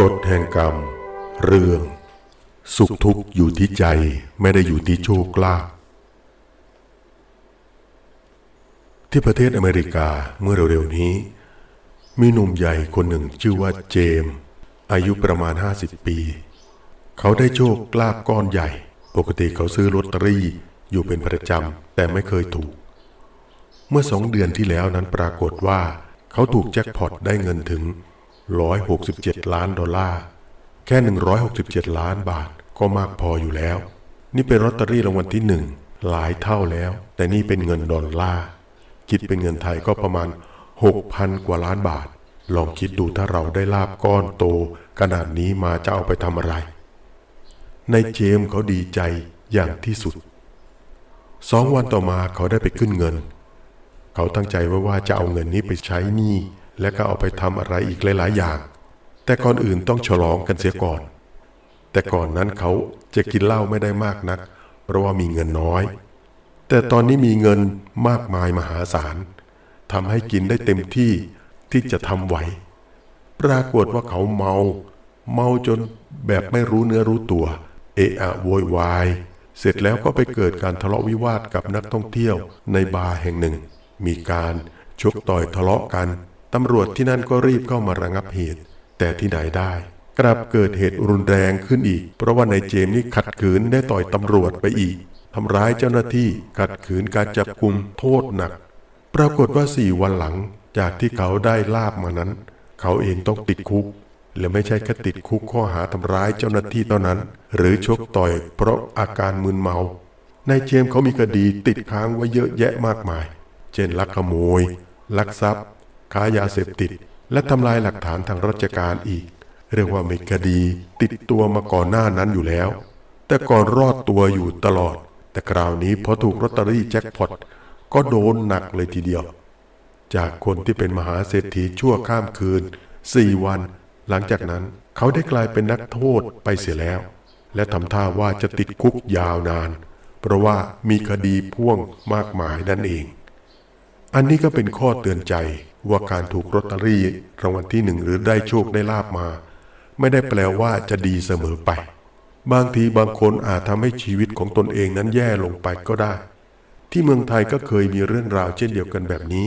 กฎแห่งกรรม เรื่อง สุขทุกข์อยู่ที่ใจไม่ได้อยู่ที่โชคลาภที่ประเทศอเมริกาเมื่อเร็วๆนี้ มีหนุ่มใหญ่คนหนึ่งชื่อว่าเจม อายุประมาณ 50 ปี เขาได้โชคลาภก้อนใหญ่ ปกติเขาซื้อลอตเตอรี่อยู่เป็นประจำแต่ไม่เคยถูก เมื่อสองเดือนที่แล้วนั้นปรากฏว่า เขาถูกแจ็คพอตได้เงินถึง 167 ล้านดอลลาร์ แค่ 167 ล้านบาทก็มากพออยู่แล้ว นี่เป็นลอตเตอรี่รางวัลที่หนึ่งหลายเท่าแล้ว แต่นี่เป็นเงินดอลลาร์ คิดเป็นเงินไทยก็ประมาณ 6,000 กว่าล้านบาท ลองคิดดูถ้าเราได้ลาบก้อนโต ขนาดนี้มาจะเอาไปทำอะไร ในเจมเขาดีใจอย่างที่สุด สองวันต่อมาเขาได้ไปขึ้นเงิน เขาตั้งใจไว้ว่าจะเอาเงินนี้ไปใช้หนี้ และก็เอาไปทำอะไรอีกหลาย ๆ อย่าง แต่ก่อนอื่นต้องฉลองกันเสียก่อน แต่ก่อนนั้นเขาจะกินเหล้าไม่ได้มากนัก เพราะว่ามีเงินน้อย แต่ตอนนี้มีเงินมากมายมหาศาลทำให้กินได้เต็มที่ที่จะทำไหว ปรากฏว่าเขาเมา เมาจนแบบไม่รู้เนื้อรู้ตัว เอะอะโวยวาย เสร็จแล้วก็ไปเกิดการทะเลาะวิวาทกับนักท่องเที่ยวในบาร์แห่งหนึ่ง มีการชกต่อยทะเลาะกัน ตำรวจที่นั่นก็รีบเข้ามาระงับเหตุ แต่ที่ไหนได้ กลับเกิดเหตุรุนแรงขึ้นอีก เพราะว่านายเจมส์นี่ขัดขืนได้ต่อยตำรวจไปอีกทำร้ายเจ้าหน้าที่ขัดขืนการจับกุมโทษหนัก ปรากฏว่าสี่วันหลังจากที่เขาได้ลาบมานั้น เขาเองต้องติดคุกและไม่ใช่แค่ติดคุกข้อหาทำร้ายเจ้าหน้าที่เท่านั้น หรือชกต่อยเพราะอาการมึนเมานายเจมส์เขามีคดีติดค้างไว้เยอะแยะมากมาย เช่นลักขโมย ลักทรัพย์ ค้ายาเสพติด และทำลายหลักฐานทางราชการอีก เรียกว่ามีคดี ติดตัวมาก่อนหน้านั้นอยู่แล้ว แต่ก่อนรอดตัวอยู่ตลอด แต่คราวนี้พอถูกลอตเตอรี่แจ็คพอตก็โดนหนักเลยทีเดียว จากคนที่เป็นมหาเศรษฐีชั่วข้ามคืนสี่วัน หลังจากนั้นเขาได้กลายเป็นนักโทษไปเสียแล้ว และทำท่าว่าจะติดคุกยาวนาน เพราะว่ามีคดีพ่วงมากมายนั่นเอง อันนี้ก็เป็นข้อเตือนใจ ว่าการถูกลอตเตอรี่รางวัลที่หนึ่งหรือได้โชคได้ลาบมา ไม่ได้แปลว่าจะดีเสมอไป บางทีบางคนอาจทำให้ชีวิตของตนเองนั้นแย่ลงไปก็ได้ ที่เมืองไทยก็เคยมีเรื่องราวเช่นเดียวกันแบบนี้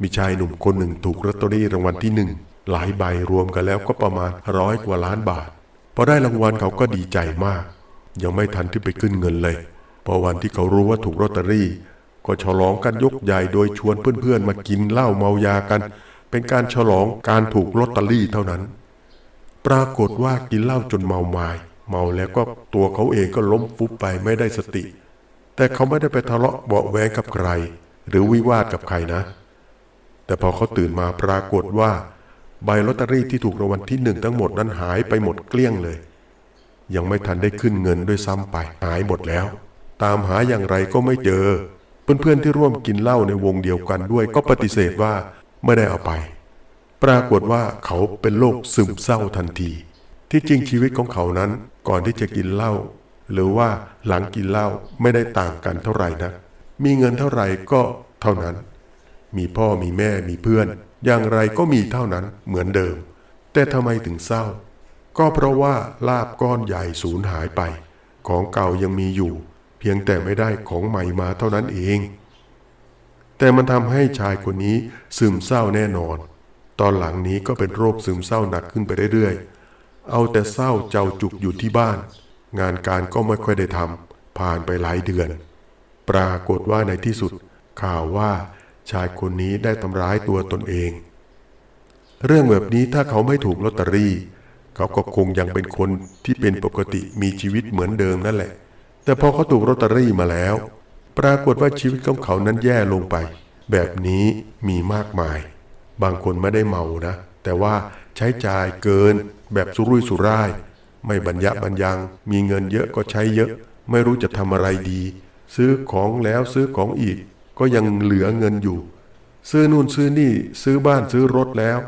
มีชายหนุ่มคนหนึ่งถูกลอตเตอรี่รางวัลที่หนึ่งหลายใบรวมกันแล้วก็ประมาณร้อยกว่าล้านบาทพอได้รางวัลเขาก็ดีใจมาก ยังไม่ทันที่ไปขึ้นเงินเลยพอวันที่เขารู้ว่าถูกลอตเตอรี่ ก็ฉลองกันยกใหญ่โดยชวนเพื่อนๆมากินเหล้าเมายากัน เป็นการฉลองการถูกลอตเตอรี่เท่านั้น ปรากฏว่ากินเหล้าจนเมาไมา้เมาแล้วก็ตัวเขาเองก็ล้มฟุบไปไม่ได้สติ แต่เขาไม่ได้ไปทะเลาะเบาแวงกับใคร หรือวิวาทกับใครนะ แต่พอเขาตื่นมาปรากฏว่า ใบลอตเตอรี่ที่ถูกรางวัลที่หนึ่งทั้งหมดนั้นหายไปหมดเกลี้ยงเลย ยังไม่ทันได้ขึ้นเงินด้วยซ้ำไปหายหมดแล้ว ตามหาอย่างไรก็ไม่เจอ เพื่อนๆที่ร่วมกินเหล้าในวงเดียวกันด้วยก็ปฏิเสธว่าไม่ได้เอาไป ปรากฏว่าเขาเป็นโรคซึมเศร้าทันที ที่จริงชีวิตของเขานั้นก่อนที่จะกินเหล้าหรือว่าหลังกินเหล้าไม่ได้ต่างกันเท่าไหร่นะมีเงินเท่าไหร่ก็เท่านั้น มีพ่อมีแม่มีเพื่อน อย่างไรก็มีเท่านั้นเหมือนเดิม แต่ทำไมถึงเศร้า ก็เพราะว่าลาบก้อนใหญ่สูญหายไป ของเก่ายังมีอยู่ พียงแต่ไม่ได้ของใหม่มาเท่านั้นเอง แต่มันทำให้ชายคนนี้ซึมเศร้าแน่นอน ตอนหลังนี้ก็เป็นโรคซึมเศร้าหนักขึ้นไปเรื่อยๆ เอาแต่เศร้าเจ้าจุกอยู่ที่บ้าน งานการก็ไม่ค่อยได้ทำผ่านไปหลายเดือน ปรากฏว่าในที่สุดข่าวว่าชายคนนี้ได้ทำร้ายตัวตนเอง เรื่องแบบนี้ถ้าเขาไม่ถูกลอตเตอรี่ เขาก็คงยังเป็นคนที่เป็นปกติมีชีวิตเหมือนเดิมนั่นแหละ แต่พอเขาถูกลอตเตอรี่มาแล้ว ปรากฏว่าชีวิตของเขานั้นแย่ลงไป แบบนี้มีมากมาย บางคนไม่ได้เมานะ แต่ว่าใช้จ่ายเกิน แบบสุรุ่ยสุร่าย ไม่บรรยะบรรยัง มีเงินเยอะก็ใช้เยอะ ไม่รู้จะทำอะไรดี ซื้อของแล้วซื้อของอีก ก็ยังเหลือเงินอยู่ ซื้อนู่นซื้อนี่ซื้อบ้านซื้อรถแล้ว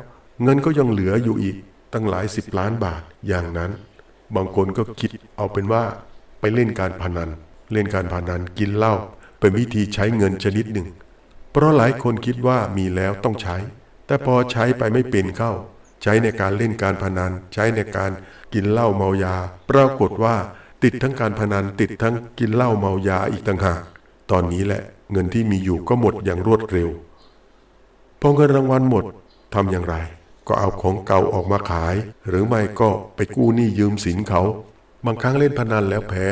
เงินก็ยังเหลืออยู่อีก ตั้งหลายสิบล้านบาทอย่างนั้น บางคนก็คิดเอาเป็นว่า ไปเล่นการพนัน เล่นการพนันกินเหล้าเป็นวิธีใช้เงินชนิดหนึ่ง เพราะหลายคนคิดว่ามีแล้วต้องใช้ แต่พอใช้ไปไม่เป็นเข้า ใช้ในการเล่นการพนัน ใช้ในการกินเหล้าเมายา ปรากฏว่าติดทั้งการพนันติดทั้งกินเหล้าเมายาอีกต่างหากตอนนี้แหละเงินที่มีอยู่ก็หมดอย่างรวดเร็วพอเงินรางวัลหมดทำอย่างไร ก็เอาของเก่าออกมาขาย หรือไม่ก็ไปกู้หนี้ยืมสินเขา บางครั้งเล่นพนันแล้วแพ้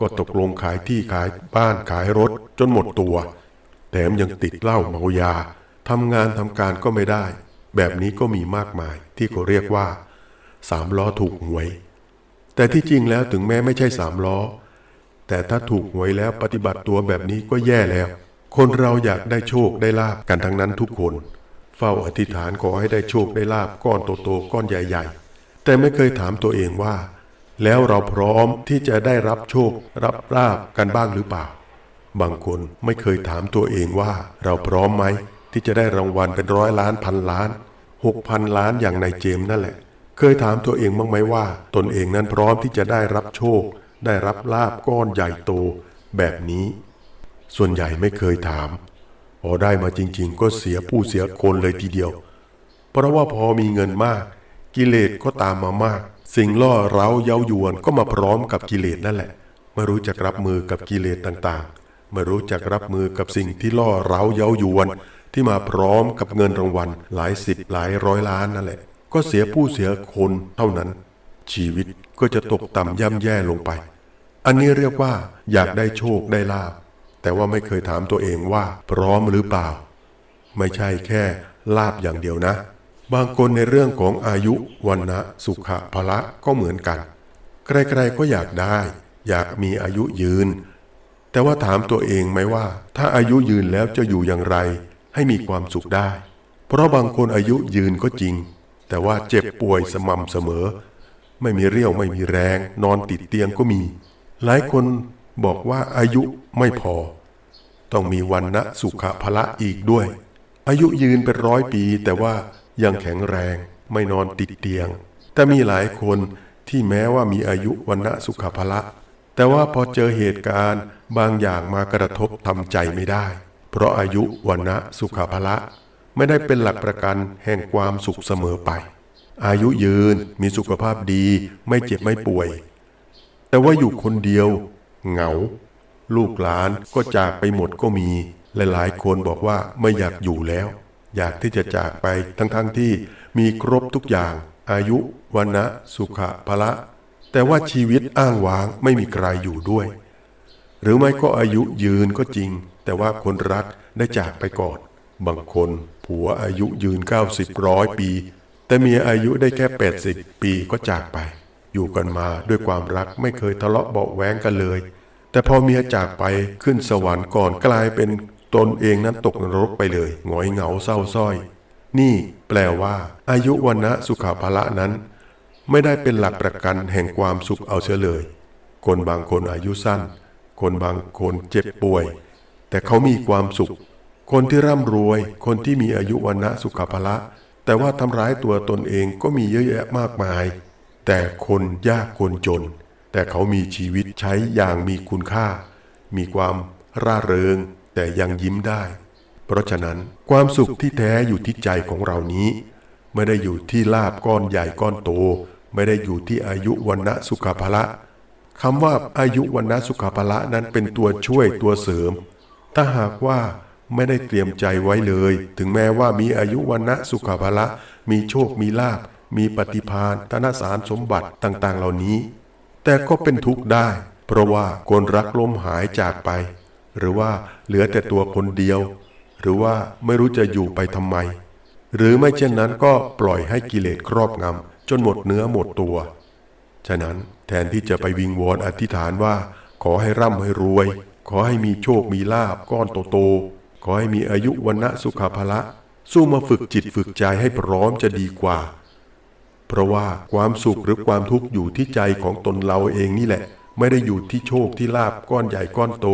ก็ตกลงขายที่ขายบ้านขายรถจนหมดตัว แถมยังติดเหล้าเมายาทำงานทำการก็ไม่ได้ แบบนี้ก็มีมากมายที่เขาเรียกว่าสามล้อถูกหวย แต่ที่จริงแล้วถึงแม้ไม่ใช่สามล้อ แต่ถ้าถูกหวยแล้วปฏิบัติตัวแบบนี้ก็แย่แล้ว คนเราอยากได้โชคได้ลาบกันทั้งนั้นทุกคน เฝ้าอธิษฐานขอให้ได้โชคได้ลาบก้อนโตๆก้อนใหญ่ ๆ แต่ไม่เคยถามตัวเองว่า แล้วเราพร้อมที่จะได้รับโชครับลาบกันบ้างหรือเปล่า บางคนไม่เคยถามตัวเองว่าเราพร้อมไหม ที่จะได้รางวัลเป็นร้อยล้านพันล้านหกพันล้านอย่างนายเจมส์นั่นแหละ เคยถามตัวเองบ้างไหมว่า ตนเองนั้นพร้อมที่จะได้รับโชค ได้รับลาบก้อนใหญ่โต แบบนี้ ส่วนใหญ่ไม่เคยถาม พอได้มาจริง ๆ ก็เสียผู้เสียคนเลยทีเดียว เพราะว่าพอมีเงินมาก กิเลสก็ตามมามาก สิ่งล่อเร้าเย้ายวนก็มาพร้อมกับกิเลสนั่นแหละไม่รู้จักรับมือกับกิเลสต่างๆไม่รู้จักรับมือกับสิ่งที่ล่อเร้าเย้ายวน ที่มาพร้อมกับเงินรางวัลหลายสิบหลายร้อยล้านนั่นแหละ ก็เสียผู้เสียคนเท่านั้น ชีวิตก็จะตกต่ำย่ำแย่ลงไป อันนี้เรียกว่า อยากได้โชคได้ลาบแต่ว่าไม่เคยถามตัวเองว่าพร้อมหรือเปล่า ไม่ใช่แค่ลาบอย่างเดียวนะ บางคนในเรื่องของอายุวันนะสุขะพละก็เหมือนกันใครๆก็อยากได้ อยากมีอายุยืน แต่ว่าถามตัวเองไหมว่า ถ้าอายุยืนแล้วจะอยู่อย่างไร ให้มีความสุขได้ เพราะบางคนอายุยืนก็จริง แต่ว่าเจ็บป่วยสม่ำเสมอ ไม่มีเรี่ยวไม่มีแรง นอนติดเตียงก็มี หลายคนบอกว่าอายุไม่พอ ต้องมีวันนะสุขภละอีกด้วย อายุยืนเป็นร้อยปี แต่ว่า ยังแข็งแรงไม่นอนติดเตียง แต่มีหลายคนที่แม้ว่ามีอายุวันนะสุขภละ แต่ว่าพอเจอเหตุการณ์บางอย่างมากระทบทำใจไม่ได้ เพราะอายุวันนะสุขภละ ไม่ได้เป็นหลักประกันแห่งความสุขเสมอไป อายุยืนมีสุขภาพดีไม่เจ็บไม่ป่วย แต่ว่าอยู่คนเดียว เหงา ลูกหลานก็จากไปหมดก็มี หลายๆคนบอกว่าไม่อยากอยู่แล้ว อยากที่จะจากไปทั้งๆทที่มีครบทุกอย่าง อายุวันนะสุขะพละ แต่ว่าชีวิตอ้างว้างไม่มีใครอยู่ด้วย หรือไม่ก็อายุยืนก็จริง แต่ว่าคนรักได้จากไปก่อน บางคนผัวอายุยืน 90ร้อยปี แต่เมียอายุได้แค่ 80 ปีก็จากไป อยู่กันมาด้วยความรักไม่เคยทะเลาะเบาะแว้งกันเลย แต่พอเมียจากไปขึ้นสวรรค์ก่อนกลายเป็น ตนเองนั้นตกนรกไปเลยหงอยเหงาเศร้าส้อย นี่แปลว่า อายุวันนะสุขาภละนั้น ไม่ได้เป็นหลักประกันแห่งความสุขเอาเสียเลย คนบางคนอายุสั้น คนบางคนเจ็บป่วย แต่เขามีความสุข คนที่ร่ำรวย คนที่มีอายุวันนะสุขภละ แต่ว่าทำร้ายตัวตนเองก็มีเยอะแยะมากมาย แต่คนยากคนจน แต่เขามีชีวิตใช้อย่างมีคุณค่า มีความร่าเริง แต่ยังยิ้มได้ เพราะฉะนั้นความสุขที่แท้อยู่ที่ใจของเรานี้ ไม่ได้อยู่ที่ลาบก้อนใหญ่ก้อนโต ไม่ได้อยู่ที่อายุวันนะสุขภละคำว่าอายุวันนะสุขภละนั้นเป็นตัวช่วยตัวเสริม ถ้าหากว่าไม่ได้เตรียมใจไว้เลย ถึงแม้ว่ามีอายุวันนะสุขภละ มีโชคมีลาบมีปฏิพานธนสารสมบัติต่างๆ เหล่านี้ แต่ก็เป็นทุกข์ได้ เพราะว่าคนรักล้มหายจากไป หรือว่าเหลือแต่ตัวคนเดียว หรือว่าไม่รู้จะอยู่ไปทำไม หรือไม่เช่นนั้นก็ปล่อยให้กิเลสครอบงำจนหมดเนื้อหมดตัว ฉะนั้นแทนที่จะไปวิงวอนอธิษฐานว่า ขอให้ร่ำให้รวย ขอให้มีโชคมีลาบก้อนโตๆขอให้มีอายุวันนะสุขภละ สู้มาฝึกจิตฝึกใจให้พร้อมจะดีกว่า เพราะว่าความสุขหรือความทุกข์อยู่ที่ใจของตนเราเองนี่แหละ ไม่ได้อยู่ที่โชคที่ลาบก้อนใหญ่ก้อนโต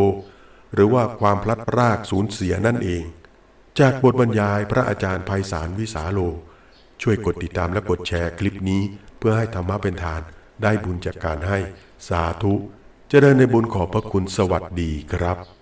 หรือว่าความพลัดพรากสูญเสียนั่นเอง จากบทบรรยายพระอาจารย์ไพศาลวิสาโล ช่วยกดติดตามและกดแชร์คลิปนี้ เพื่อให้ธรรมะเป็นทานได้บุญจากการให้สาธุเจริญในบุญขอบพระคุณสวัสดีครับ